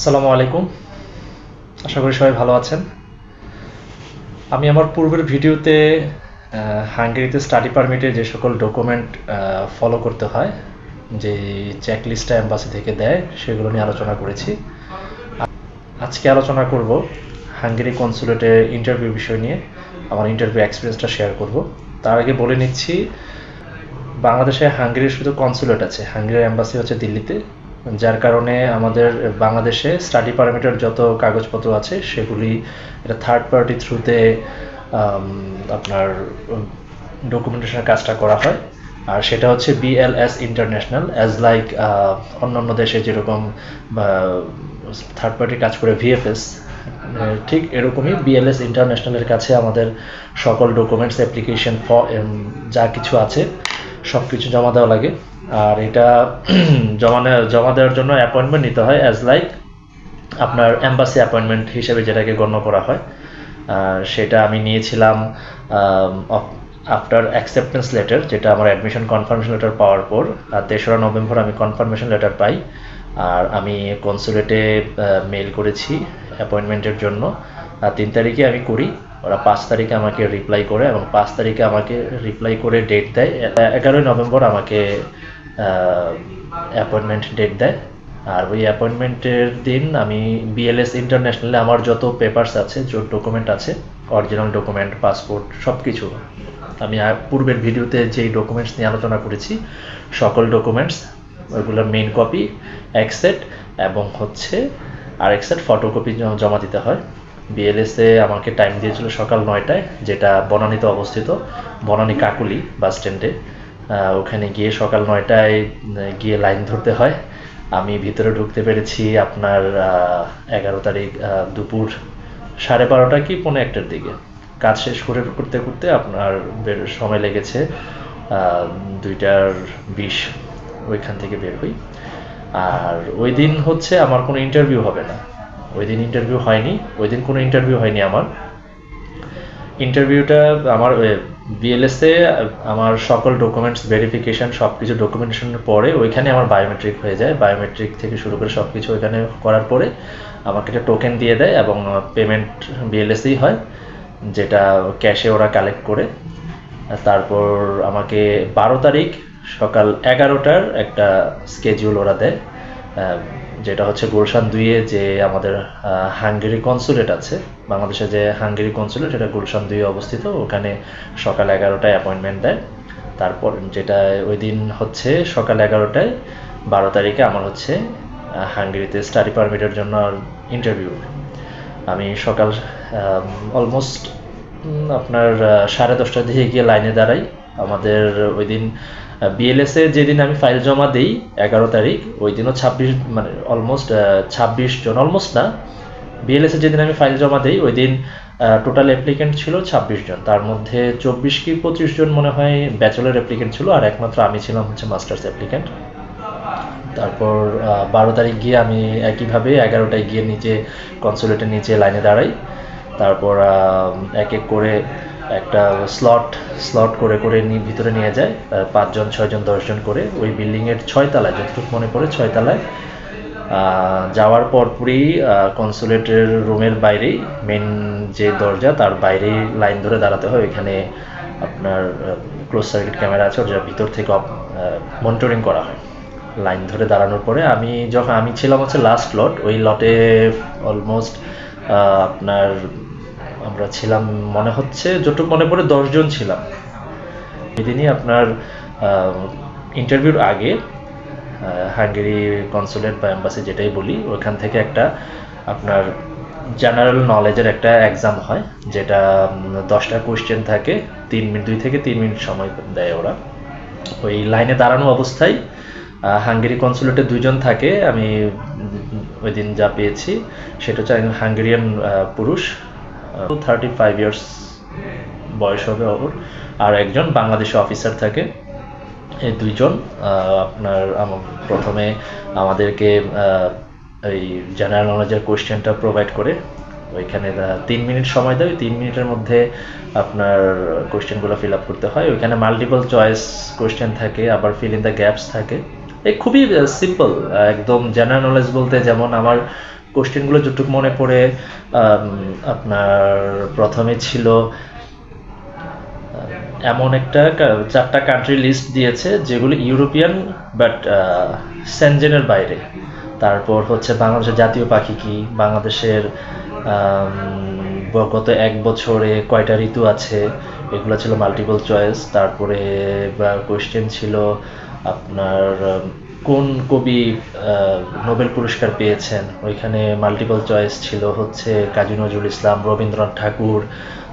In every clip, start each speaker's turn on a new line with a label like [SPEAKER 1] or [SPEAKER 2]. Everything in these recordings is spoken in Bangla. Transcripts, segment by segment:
[SPEAKER 1] আসসালামু আলাইকুম। আশা করি সবাই ভালো আছেন। আমি আমার পূর্বের ভিডিওতে হাঙ্গেরিতে স্টাডি পারমিটে যে সকল ডকুমেন্ট ফলো করতে হয়, যে চেকলিস্টটা অ্যাম্বাসি থেকে দেয়, সেগুলো নিয়ে আলোচনা করেছি। আজকে আলোচনা করব হাঙ্গেরি কনসুলেটে ইন্টারভিউ বিষয় নিয়ে, আমার ইন্টারভিউ এক্সপিরিয়েন্সটা শেয়ার করব। তার আগে বলে নিচ্ছি, বাংলাদেশে হাঙ্গেরির শুধু কনসুলেট আছে, হাঙ্গেরির অ্যাম্বাসি হচ্ছে দিল্লিতে। যার কারণে আমাদের বাংলাদেশে স্টাডি পারমিটের যত কাগজপত্র আছে, সেগুলি এটা থার্ড পার্টি থ্রুতে আপনার ডকুমেন্টেশনের কাজটা করা হয়। আর সেটা হচ্ছে বিএলএস ইন্টারন্যাশনাল অ্যাজ লাইক অন্যান্য দেশে যেরকম থার্ড পার্টি কাজ করে ভিএফএস ঠিক এরকমই বিএলএস ইন্টারন্যাশনালের কাছে আমাদের সকল ডকুমেন্টস অ্যাপ্লিকেশন যা কিছু আছে সব কিছু জমা দেওয়া লাগে। আর এটা জমা জমা দেওয়ার জন্য অ্যাপয়েন্টমেন্ট নিতে হয় অ্যাজ লাইক আপনার অ্যাম্বাসি অ্যাপয়েন্টমেন্ট হিসেবে যেটাকে গণ্য করা হয়। সেটা আমি নিয়েছিলাম আফটার অ্যাকসেপ্টেন্স লেটার যেটা আমার অ্যাডমিশন কনফার্মেশন লেটার পাওয়ার পর তেসরা নভেম্বর আমি কনফার্মেশন লেটার পাই। আর আমি কনসুলেটে মেল করেছি অ্যাপয়েন্টমেন্টের জন্য। আর তিন তারিখে আমি করি, ওরা পাঁচ তারিখে আমাকে রিপ্লাই করে এবং পাঁচ তারিখে আমাকে রিপ্লাই করে ডেট দেয়। এগারোই নভেম্বর আমাকে অ্যাপয়েন্টমেন্ট ডেট দেয়। আর ওই অ্যাপয়েন্টমেন্টের দিন আমি বিএলএস ইন্টারন্যাশনালে আমার যত পেপার্স আছে যত ডকুমেন্ট আছে অরিজিনাল ডকুমেন্ট পাসপোর্ট সব কিছু আমি পূর্বের ভিডিওতে যেই ডকুমেন্টস নিয়ে আলোচনা করেছি, সকল ডকুমেন্টস ওইগুলোর মেইন কপি এক সেট এবং হচ্ছে আর এক সেট ফটোকপি জমা দিতে হয়। বিএলএসে আমাকে টাইম দিয়েছিল সকাল নয়টায়, যেটা বনানীতে অবস্থিত, বনানী কাকুলি বাস স্ট্যান্ডে। ওখানে গিয়ে সকাল নয়টায় গিয়ে লাইন ধরতে হয়। আমি ভিতরে ঢুকতে পেরেছি আপনার এগারো তারিখ দুপুর সাড়ে বারোটা কি পৌনে একটার দিকে। কাজ শেষ করে করতে করতে আপনার বের, সময় লেগেছে দুইটার বিশ ওইখান থেকে বের হই। আর ওই দিন হচ্ছে আমার কোনো ইন্টারভিউ হবে না। ওই দিন ইন্টারভিউ হয়নি, ওই দিন কোনো ইন্টারভিউ হয়নি আমার। ইন্টারভিউটা আমার বিএলএসে আমার সকল ডকুমেন্টস ভেরিফিকেশন সব কিছু ডকুমেন্টেশনের পরে ওইখানে আমার বায়োমেট্রিক হয়ে যায়। বায়োমেট্রিক থেকে শুরু করে সব কিছু ওইখানে করার পরে আমাকে একটা টোকেন দিয়ে দেয় এবং পেমেন্ট বিএলএসেই হয়, যেটা ক্যাশে ওরা কালেক্ট করে। তারপর আমাকে বারো তারিখ সকাল এগারোটার একটা স্কেজিউল ওরা দেয়। যেটা হচ্ছে গুলশান দুইয়ে যে আমাদের হাঙ্গেরি কনসুলেট আছে, বাংলাদেশে যে হাঙ্গেরি কনসুলেট এটা গুলশান দুইয়ে অবস্থিত। ওখানে সকাল এগারোটায় অ্যাপয়েন্টমেন্ট দেয়। তারপর যেটা ওই দিন হচ্ছে সকাল এগারোটায়, বারো তারিখে আমার হচ্ছে হাঙ্গেরিতে স্টাডি পারমিটের জন্য ইন্টারভিউ আমি সকাল অলমোস্ট আপনার সাড়ে দশটার দিকে গিয়ে লাইনে দাঁড়াই। আমাদের ওই দিন বিএলএসে যেদিন আমি ফাইল জমা দিই, এগারো তারিখ, ওই দিনও ছাব্বিশ মানে অলমোস্ট ছাব্বিশ জন অলমোস্ট না বিএলএস বিএলএসে যেদিন আমি ফাইল জমা দিই, ওই দিন টোটাল অ্যাপ্লিকেন্ট ছিল ছাব্বিশ জন। তার মধ্যে চব্বিশ কি পঁচিশ জন মনে হয় ব্যাচেলর অ্যাপ্লিকেন্ট ছিল, আর একমাত্র আমি ছিলাম হচ্ছে মাস্টার্স অ্যাপ্লিকেন্ট তারপর বারো তারিখ গিয়ে আমি একইভাবে এগারোটায় গিয়ে নিচে কনসুলেটের নিচে লাইনে দাঁড়াই। তারপর এক এক করে একটা স্লট স্লট করে করে ভিতরে নিয়ে যায় পাঁচজন ছয়জন দশজন করে ওই বিল্ডিংয়ের ছয় তলায় যতটুকু মনে পড়ে ছয় তলায়। আহ, যাওয়ার পরপরই কনসুলেটের রুমের বাইরেই মেন যে দরজা তার বাইরেই লাইন ধরে দাঁড়াতে হয়। ওইখানে আপনার ক্লোজ সার্কিট ক্যামেরা আছে ওটা ভিতর থেকে মনিটরিং করা হয়। লাইন ধরে দাঁড়ানোর পরে আমি যখন আমি ছিলাম হচ্ছে লাস্ট লট ওই লটে অলমোস্ট আপনার আমরা ছিলাম, মনে হচ্ছে যতটুকু মনে পড়ে দশজন ছিলাম। এদিনই আপনার ইন্টারভিউর আগে হাঙ্গেরি কনসুলেট বা এম্বাসি যেটাই বলি ওইখান থেকে একটা আপনার জেনারেল নলেজের একটা এক্সাম হয়, যেটা দশটা কোয়েশ্চেন থাকে, তিন মিনিট, দুই থেকে তিন মিনিট সময় দেয় ওরা। ওই লাইনে দাঁড়ানো অবস্থায় হাঙ্গেরি কনসুলেটে দুইজন থাকে, আমি ওই দিন যা পেয়েছি, সেটা হচ্ছে হাঙ্গেরিয়ান পুরুষ থার্টি ফাইভ ইয়ার্স বয়স হবে ওর আর একজন বাংলাদেশি অফিসার থাকে। এই দুইজন আপনার প্রথমে আমাদেরকে এই জেনারেল নলেজের কোয়েশ্চেনটা প্রোভাইড করে। ওইখানে তিন মিনিট সময় দেয়। তিন মিনিটের মধ্যে আপনার কোয়েশ্চেনগুলো ফিল আপ করতে হয়। ওইখানে মাল্টিপল চয়েস কোয়েশ্চেন থাকে, আবার ফিল ইন দ্য গ্যাপস থাকে। এই খুবই সিম্পল একদম জেনারেল নলেজ বলতে যেমন আমার কোশ্চেনগুলো যতটুকু মনে পড়ে আপনার প্রথমে ছিল, এমন একটা চারটা কান্ট্রি লিস্ট দিয়েছে যেগুলো ইউরোপিয়ান বাট সেনজেনের বাইরে। তারপর হচ্ছে বাংলাদেশের জাতীয় পাখি কি? বাংলাদেশের গত এক বছরে কয়টা ঋতু আছে? এগুলো ছিল মাল্টিপল চয়েস তারপরে কোয়েশ্চেন ছিল আপনার কোন কবি নোবেল পুরস্কার পেয়েছেন? ওইখানে মাল্টিপল চয়েস ছিল হচ্ছে কাজী নজরুল ইসলাম রবীন্দ্রনাথ ঠাকুর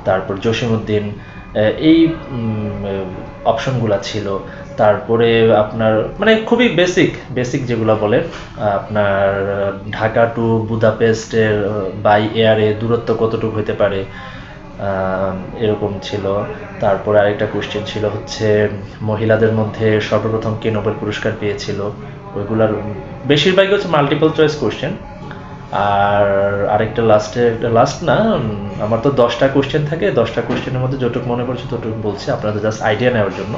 [SPEAKER 1] তারপর জসিমউদ্দিন আহ, এই অপশনগুলা ছিল। তারপরে আপনার মানে খুবই বেসিক বেসিক যেগুলো বলে আপনার ঢাকা টু বুদাপেস্টের বাই এয়ারে দূরত্ব কতটুকু হতে পারে? এরকম ছিল। তারপরে আরেকটা কোশ্চেন ছিল হচ্ছে, মহিলাদের মধ্যে সর্বপ্রথম কে নোবেল পুরস্কার পেয়েছিল? ওইগুলার বেশিরভাগই হচ্ছে মাল্টিপল চয়েস কোশ্চেন আর আরেকটা লাস্টে লাস্ট না আমার তো দশটা কোশ্চেন থাকে। দশটা কোশ্চেনের মধ্যে যতটুকু মনে পড়ছে ততটুকু বলছি। আপনাদের জাস্ট আইডিয়া নেওয়ার জন্য।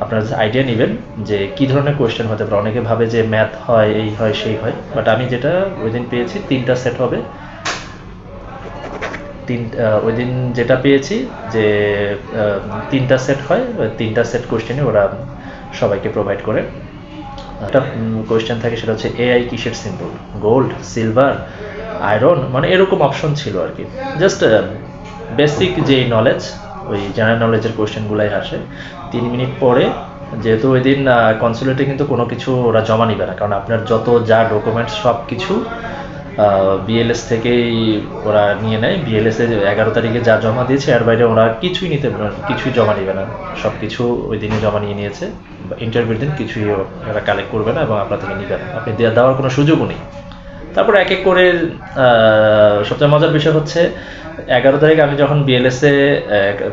[SPEAKER 1] আপনারা জাস্ট আইডিয়া নেবেন যে কি ধরনের কোশ্চেন হতে পারে। অনেকে ভাবে যে ম্যাথ হয়, এই হয়, সেই হয়। বাট আমি যেটা ওই দিন পেয়েছি, তিনটা সেট হবে। তিন ওই দিন যেটা পেয়েছি যে তিনটা সেট হয় তিনটা সেট কোশ্চেনে ওরা সবাইকে প্রোভাইড করে। একটা কোয়েশ্চেন থাকে, সেটা হচ্ছে এআই কিসের সিম্বল গোল্ড সিলভার আয়রন মানে এরকম অপশন ছিল আর কি। জাস্ট বেসিক যে নলেজ ওই জেনারেল নলেজের কোয়েশ্চেনগুলাই আসে। তিন মিনিট পরে, যেহেতু ওই দিন কনসুলেটে কিন্তু কোনো কিছু ওরা জমা নিবে না, কারণ আপনার যত যা ডকুমেন্টস সব কিছু বিএলএস থেকেই ওরা নিয়ে নেয়। বিএলএস এ এগারো তারিখে যা জমা দিয়েছে, এর বাইরে ওরা কিছুই নিতে কিছুই জমা নিবে না। সব কিছু ওই দিনই জমা নিয়ে নিয়েছে। ইন্টারভিউর দিন কিছুই ওরা কালেক্ট করবে না এবং আপনার থেকে নিবে না। আপনি দেওয়া- দেওয়ার কোনো সুযোগও নেই। তারপর এক এক করে সবচেয়ে মজার বিষয় হচ্ছে, এগারো তারিখ আমি যখন বিএলএসে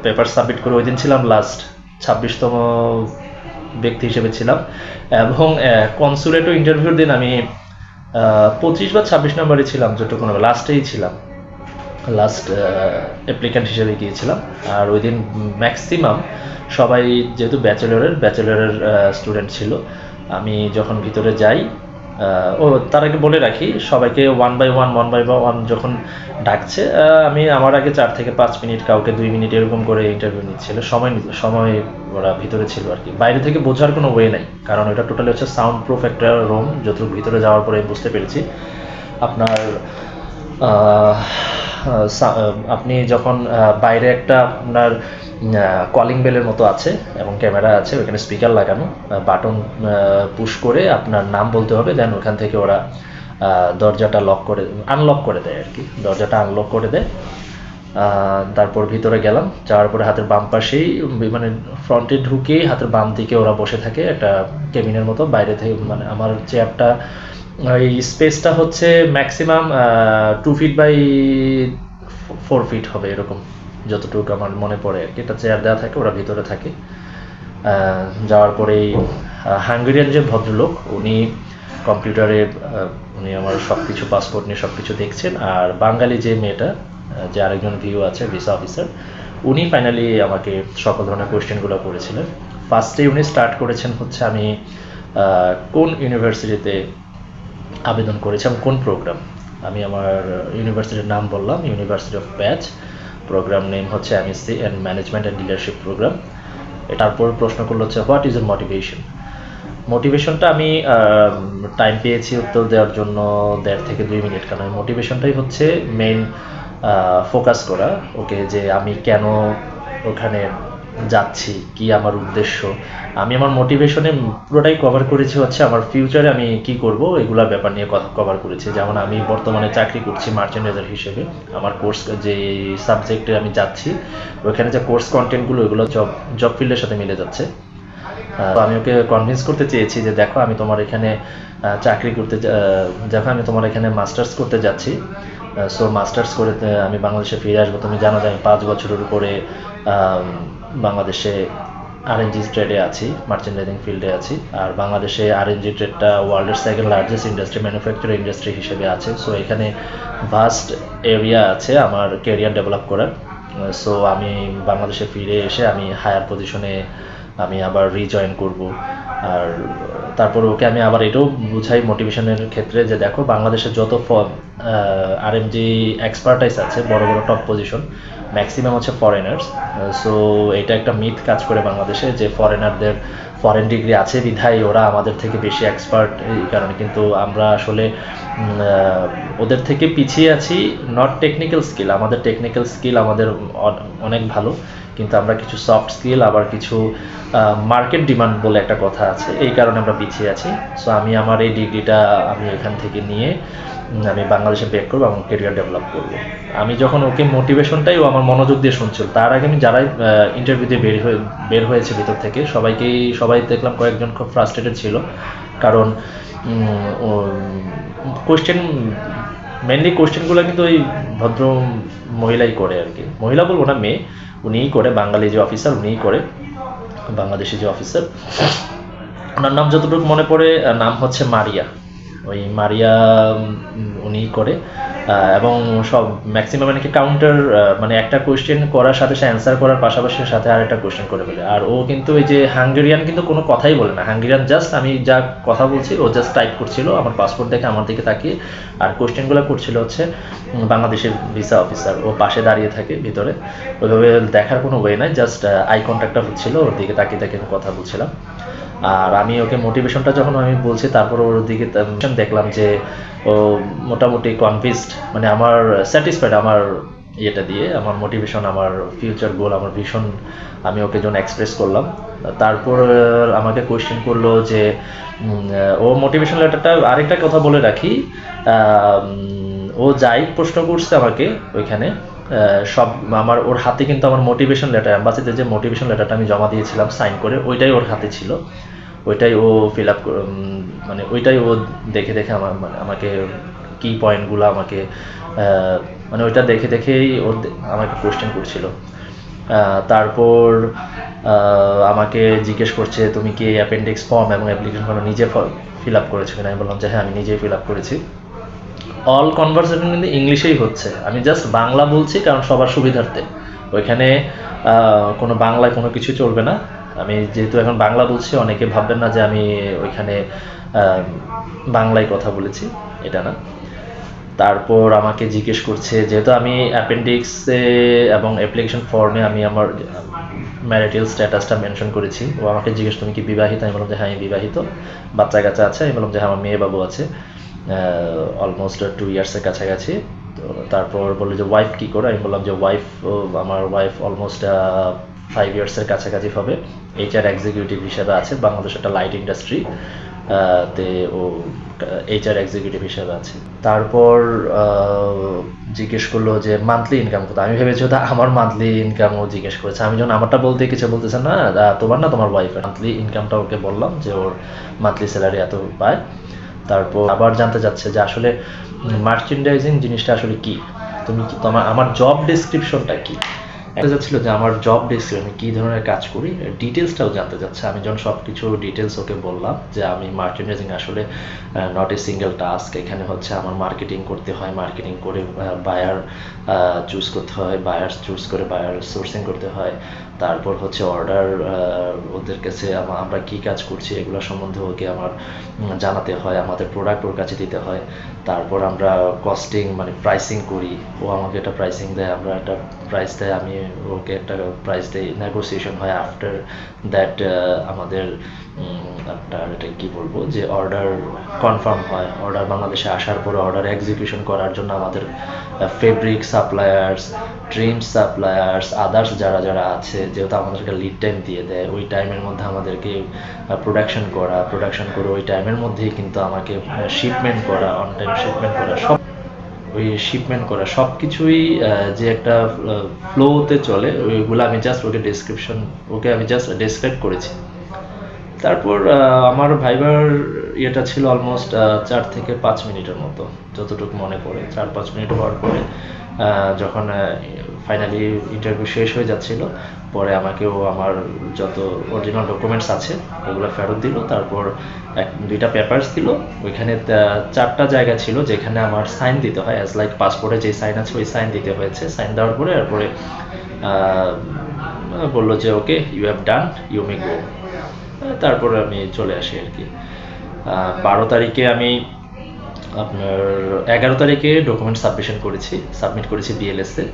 [SPEAKER 1] পেপার সাবমিট করে ওই দিন ছিলাম লাস্ট ছাব্বিশতম ব্যক্তি হিসেবে ছিলাম। এবং কনসুলেটও ইন্টারভিউর দিন আমি পঁচিশ বা ছাব্বিশ নম্বরে ছিলাম যেটুকু লাস্টেই ছিলাম। লাস্ট অ্যাপ্লিক্যান্ট হিসেবে গিয়েছিলাম। আর ওই দিন ম্যাক্সিমাম সবাই যেহেতু ব্যাচেলরের ব্যাচেলরের স্টুডেন্ট ছিল, আমি যখন ভিতরে যাই ও, তার আগে বলে রাখি, সবাইকে one by one one by one যখন ডাকছে আমি আমার আগে চার থেকে পাঁচ মিনিট, কাউকে দুই মিনিট এরকম করে ইন্টারভিউ নিচ্ছিল। সময় সময় ওরা ভিতরে ছিল আর কি। বাইরে থেকে বোঝার কোনো ওয়ে নাই, কারণ ওটা টোটালি হচ্ছে সাউন্ড প্রুফ একটা রুম যতটুকু ভিতরে যাওয়ার পরে বুঝতে পেরেছি। আপনার আপনি যখন বাইরে একটা আপনার কলিং বেলের মতো আছে এবং ক্যামেরা আছে, ওইখানে স্পিকার লাগানো বাটন পুশ করে আপনার নাম বলতে হবে দেন ওখান থেকে ওরা দরজাটা লক করে আনলক করে দেয় আর কি দরজাটা আনলক করে দেয়। তারপর ভিতরে গেলাম, যাওয়ার পরে হাতের বাম পাশেই মানে ফ্রন্টে ঢুকেই হাতের বাম দিকে ওরা বসে থাকে একটা কেবিনের মতো। বাইরে থেকে মানে আমার চেয়ারটা এই স্পেসটা হচ্ছে maximum two feet by four feet হবে এরকম, যতটুকু আমার মনে পড়ে আর কি। একটা চেয়ার দেওয়া থাকে, ওরা ভিতরে থাকে। যাওয়ার পরেই হাঙ্গেরিয়ান যে ভদ্রলোক, উনি কম্পিউটারে উনি আমার সব কিছু পাসপোর্ট নিয়ে সব কিছু দেখছেন, আর বাঙালি যে মেয়েটা যে আরেকজন ভিউ আছে ভিসা অফিসার উনি ফাইনালি আমাকে সকল ধরনের কোয়েশ্চেনগুলো করেছিলেন। ফার্স্টে উনি স্টার্ট করেছেন হচ্ছে আমি কোন ইউনিভার্সিটিতে আবেদন করেছি এবং কোন প্রোগ্রাম আমি আমার ইউনিভার্সিটির নাম বললাম university of Pecs programme name হচ্ছে MSc and management and leadership programme তারপর প্রশ্ন করল হচ্ছে হোয়াট ইজ এর মোটিভেশন মোটিভেশনটা আমি টাইম পেয়েছি উত্তর দেওয়ার জন্য দেড় থেকে দুই মিনিট। কারণ মোটিভেশনটাই হচ্ছে মেইন ফোকাস করা। ওকে, যে আমি কেন ওখানে যাচ্ছি, কি আমার উদ্দেশ্য? আমি আমার মোটিভেশনে পুরোটাই কভার করেছি হচ্ছে আমার ফিউচারে আমি কি করব, এগুলা ব্যাপার নিয়ে কথা কভার করেছি। যেমন আমি বর্তমানে চাকরি করছি মার্চেন্ডাইজার হিসেবে। আমার কোর্স যে সাবজেক্টে আমি যাচ্ছি, ওখানে যে কোর্স কন্টেন্টগুলো এগুলো জব জব ফিল্ডের সাথে মিলে যাচ্ছে। তো আমি ওকে কনভিন্স করতে চেয়েছি যে দেখো, আমি তোমার এখানে চাকরি করতে দেখো, আমি তোমার এখানে মাস্টার্স করতে যাচ্ছি। সো মাস্টার্স করে আমি বাংলাদেশে ফিরে আসব। তুমি জানো যে আমি পাঁচ বছরের উপরে বাংলাদেশে আরএনজি ট্রেডে আছি মার্চেন্ডাইজিং ফিল্ডে আছি, আর বাংলাদেশে আরএনজি ট্রেডটা ওয়ার্ল্ডের second largest industry manufacturing industry হিসেবে আছে। সো এখানে ভাস্ট এরিয়া আছে আমার ক্যারিয়ার ডেভেলপ করার। সো আমি বাংলাদেশে ফিরে এসে আমি হায়ার পজিশনে আমি আবার রিজয়েন করব। আর তারপর ওকে আমি আবার এটাও বুঝাই মোটিভেশনের ক্ষেত্রে যে দেখো বাংলাদেশের যত আর এম জি এক্সপার্টাইজ আছে, বড় বড় টপ পজিশন ম্যাক্সিমাম হচ্ছে ফরেনার্স সো এটা একটা মিথ কাজ করে বাংলাদেশে যে ফরেনারদের ফরেন ডিগ্রি আছে বিধায় ওরা আমাদের থেকে বেশি এক্সপার্ট এই কারণে কিন্তু আমরা আসলে ওদের থেকে পিছিয়ে আছি নট টেকনিক্যাল স্কিল আমাদের টেকনিক্যাল স্কিল আমাদের অনেক ভালো। কিন্তু আমরা কিছু সফট স্কিল আবার কিছু মার্কেট ডিমান্ড বলে একটা কথা আছে। এই কারণে আমরা পিছিয়ে আছি। সো আমি আমার এই ডিগ্রিটা আমি এখান থেকে নিয়ে আমি বাংলাদেশে ব্যাক করব এবং কেরিয়ার ডেভেলপ করব। আমি যখন ওকে মোটিভেশনটাই ও আমার মনোযোগ দিয়ে শুনছিল, তার আগে আমি যারাই ইন্টারভিউ দিয়ে বের হয়ে, বের হয়েছে ভিতর থেকে, সবাইকেই, সবাই দেখলাম কয়েকজন খুব ফ্রাস্ট্রেটেড ছিল। কারণ কোশ্চেন মেনলি কোশ্চেনগুলো কিন্তু ওই ভদ্র মহিলাই করে আর কি। মহিলা বলব না, মেয়ে। উনিই করে, বাঙালি যে অফিসার উনিই করে, বাংলাদেশি যে অফিসার ওনার নাম যতটুকু মনে পড়ে নাম হচ্ছে মারিয়া। ওই মারিয়া উনিই করে। এবং সব ম্যাক্সিমাম নাকি কাউন্টার মানে একটা কোয়েশ্চেন করার সাথে সে অ্যান্সার করার পাশাপাশি সাথে আর একটা কোয়েশ্চেন করে ফেলে। আর ও কিন্তু ওই যে হাঙ্গেরিয়ান কিন্তু কোনো কথাই বলে না। হাঙ্গেরিয়ান জাস্ট আমি যা কথা বলছি, ও জাস্ট টাইপ করছিল, আমার পাসপোর্ট দেখে আমার দিকে তাকিয়ে, আর কোয়েশ্চেনগুলো করছিল হচ্ছে বাংলাদেশের ভিসা অফিসার ও পাশে দাঁড়িয়ে থাকে ভিতরে। ওইভাবে দেখার কোনো ওয়ে নাই জাস্ট আই কন্ট্যাক্টটা হচ্ছিল, ওর দিকে তাকিয়ে তাকিয়ে আমি কথা বলছিলাম। আর আমি ওকে মোটিভেশনটা যখন আমি বলছি, তারপর ওর দিকে দেখলাম যে ও মোটামুটি কনভিন্সড মানে আমার স্যাটিসফাইড আমার ইয়েটা দিয়ে, আমার মোটিভেশন আমার ফিউচার গোল আমার ভীষণ আমি ওকে যখন এক্সপ্রেস করলাম। তারপর আমাকে কোয়েশ্চেন করল যে ও মোটিভেশন লেটারটা আরেকটা কথা বলে রাখি ও যাই প্রশ্ন করছে আমাকে ওইখানে সব আমার ওর হাতে কিন্তু আমার মোটিভেশন লেটার অ্যাম্বাসিতে যে মোটিভেশন লেটারটা আমি জমা দিয়েছিলাম সাইন করে, ওইটাই ওর হাতে ছিল। ওইটাই ও ফিল আপ মানে ওইটাই ও দেখে দেখে আমার মানে আমাকে কি পয়েন্টগুলো আমাকে মানে ওইটা দেখে দেখেই ও আমাকে কোশ্চেন করছিল। তারপর আমাকে জিজ্ঞেস করছে, তুমি কি অ্যাপেন্ডিক্স ফর্ম এবং অ্যাপ্লিকেশন ফর্ম নিজে ফিল আপ করেছ কিনা? আমি বললাম যে হ্যাঁ আমি নিজেই ফিল আপ করেছি। অল কনভারসেশন কিন্তু ইংলিশেই হচ্ছে। আমি জাস্ট বাংলা বলছি কারণ সবার সুবিধার্থে। ওইখানে কোনো বাংলায় কোনো কিছু চলবে না। আমি যেহেতু এখন বাংলা বলছি, অনেকে ভাববেন না যে আমি ওইখানে বাংলায় কথা বলেছি। এটা না। তারপর আমাকে জিজ্ঞেস করছে, যেহেতু আমি অ্যাপেন্ডিক্সে এবং অ্যাপ্লিকেশন ফর্মে আমি আমার ম্যারিটাল স্ট্যাটাসটা মেনশন করেছি। ও আমাকে জিজ্ঞেস, তুমি কি বিবাহিত? আমি বললাম যে হ্যাঁ আমি বিবাহিত। বাচ্চা কাচ্চা আছে? আমি বললাম যে হ্যাঁ আমার মেয়ে বাবু আছে। অলমোস্ট টু ইয়ার্সের কাছাকাছি। তো তারপর বলল যে ওয়াইফ কি করে? আমি বললাম যে ওয়াইফ আমার ওয়াইফ অলমোস্ট ফাইভ ইয়ার্সের কাছাকাছি হবে। এইচআর এক্সিকিউটিভ হিসেবে আছে, বাংলাদেশ একটা লাইট ইন্ডাস্ট্রি তে ও এইচআর এক্সিকিউটিভ হিসেবে আছে। তারপর জিজ্ঞেস করল যে মান্থলি ইনকাম কত? আমি ভেবেছি ওটা আমার মান্থলি ইনকামও জিজ্ঞেস করেছে। আমি যখন আমারটা বলতে কিছু বলতেছে, না তোমার না, তোমার ওয়াইফের মান্থলি ইনকামটা ওকে বললাম যে, ওর মান্থলি স্যালারি এত পায়। তারপর আবার জানতে চাচ্ছে যে আসলে মার্চেন্ডাইজিং জিনিসটা আসলে কি? তুমি কি তোমার, আমার জব ডেসক্রিপশনটা কি? একটা যাচ্ছিল যে আমার জব ডেসক্রিপশন আমি কী ধরনের কাজ করি? ডিটেলসটাও জানতে চাচ্ছে। আমি যখন সব কিছু ডিটেলস ওকে বললাম যে আমি মার্চেন্ডাইজিং আসলে নট এ সিঙ্গেল টাস্ক এখানে হচ্ছে আমার মার্কেটিং করতে হয় মার্কেটিং করে বায়ার চুজ করতে হয় বায়ার চুজ করে বায়ার সোর্সিং করতে হয়। তারপর হচ্ছে অর্ডার ওদের কাছে আমরা কি কাজ করছি এগুলো সম্বন্ধে ওকে আমার জানাতে হয়, আমাদের প্রোডাক্ট ওর কাছে দিতে হয়। তারপর আমরা কস্টিং মানে প্রাইসিং করি। ও আমাকে একটা প্রাইসিং দেয়, আমরা একটা প্রাইস দেয়, আমি ওকে একটা প্রাইস দেই। নেগোসিয়েশন হয় আফটার দ্যাট আমাদের আপনার এটা কি বলব? যে অর্ডার কনফার্ম হয়। অর্ডার বাংলাদেশে আসার পরে অর্ডার এক্সিকিউশন করার জন্য আমাদের fabric suppliers trim suppliers others যারা যারা আছে, যেহেতু আমাদেরকে লিড টাইম দিয়ে দেয়, ওই টাইমের মধ্যে আমাদেরকে প্রোডাকশন করা প্রোডাকশন করে ওই টাইমের মধ্যেই কিন্তু আমাকে শিপমেন্ট করা অন টাইম শিপমেন্ট করা, সব ওই শিপমেন্ট করা সব কিছুই যে একটা ফ্লোতে চলে, ওইগুলো আমি জাস্ট ওকে ডেসক্রিপশন ওকে আমি জাস্ট ডেসক্রাইব করেছি। তারপর আমার ভাইবার ইয়েটা ছিল অলমোস্ট চার থেকে পাঁচ মিনিটের মতো যতটুকু মনে পড়ে। চার পাঁচ মিনিট হওয়ার পরে যখন ফাইনালি ইন্টারভিউ শেষ হয়ে যাচ্ছিল পরে আমাকেও আমার যত অরিজিনাল ডকুমেন্টস আছে ওগুলো ফেরত দিল। তারপর এক দুইটা পেপারস দিল। ওইখানে চারটা জায়গা ছিল যেখানে আমার সাইন দিতে হয় অ্যাজ লাইক পাসপোর্টে যে সাইন আছে ওই সাইন দিতে হয়েছে। সাইন দেওয়ার পরে তারপরে আহ, বলল যে okay you have done you may go তারপরে আমি চলে আসি আর কি। বারো তারিখে আমি আপনার এগারো তারিখে ডকুমেন্ট সাবমিশন করেছি সাবমিট করেছি বিএলএস বিএলএসে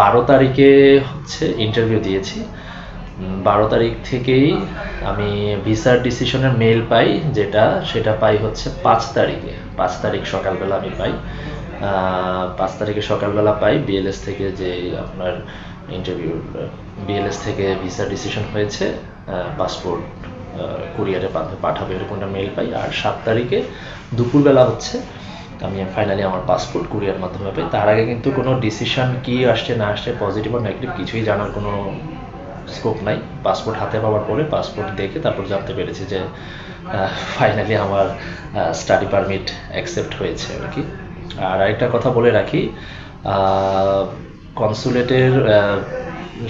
[SPEAKER 1] বারো তারিখে হচ্ছে ইন্টারভিউ দিয়েছি। বারো তারিখ থেকেই আমি ভিসার ডিসিশনের মেল পাই, যেটা, সেটা পাই হচ্ছে পাঁচ তারিখে। পাঁচ তারিখ সকালবেলা আমি পাই। পাঁচ তারিখে সকালবেলা পাই বিএলএস থেকে যে আপনার ইন্টারভিউ বিএলএস থেকে ভিসা ডিসিশন হয়েছে। পাসপোর্ট কুরিয়ারে পাঠাবে, এরকম একটা মেল পাই। আর সাত তারিখে দুপুরবেলা হচ্ছে আমি ফাইনালি আমার পাসপোর্ট কুরিয়ার মাধ্যমে পাই। তার আগে কিন্তু কোনো ডিসিশন কি আসছে, না আসছে পজিটিভ আর নেগেটিভ কিছুই জানার কোনো স্কোপ নাই। পাসপোর্ট হাতে পাওয়ার পরে পাসপোর্ট দেখে তারপর জানতে পেরেছি যে ফাইনালি আমার স্টাডি পারমিট অ্যাকসেপ্ট হয়েছে আর কি। আর আরেকটা কথা বলে রাখি কনসুলেটের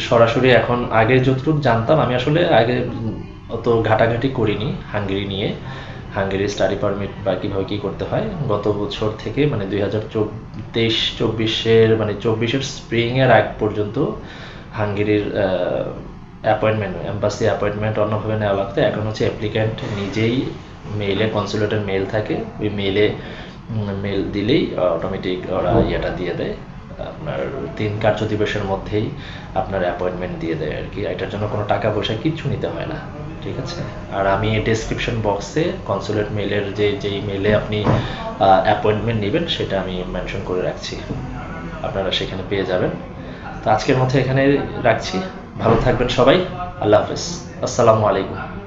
[SPEAKER 1] সরাসরি এখন আগে যতটুকু জানতাম, আমি আসলে আগে অত ঘাটাঘাটি করিনি, হাঙ্গেরি নিয়ে। হাঙ্গেরি স্টাডি পারমিট বা কীভাবে কী করতে হয়। গত বছর থেকে মানে দুই হাজার তেইশ চব্বিশের মানে চব্বিশের স্প্রিংয়ের আগ পর্যন্ত হাঙ্গেরির অ্যাপয়েন্টমেন্ট এম্বাসি অ্যাপয়েন্টমেন্ট অন্যভাবে নেওয়া লাগতো। এখন হচ্ছে অ্যাপ্লিক্যান্ট নিজেই মেইলে কনসুলেটের মেল থাকে। ওই মেইলে মেল দিলেই অটোমেটিক ওরা ইয়েটা দিয়ে দেয়। আপনার তিন কার্য দিবসের মধ্যেই আপনার অ্যাপয়েন্টমেন্ট দিয়ে দেয় আর কি। এটার জন্য কোনো টাকা পয়সা কিচ্ছু নিতে হয় না, ঠিক আছে? আর আমি ডেসক্রিপশন বক্সে কনসুলেট মেলের যে, যেই মেলে আপনি অ্যাপয়েন্টমেন্ট নেবেন, সেটা আমি মেনশন করে রাখছি। আপনারা সেখানে পেয়ে যাবেন। তো আজকের মধ্যে এখানে রাখছি। ভালো থাকবেন সবাই। আল্লাহ হাফেজ। আসসালামু আলাইকুম।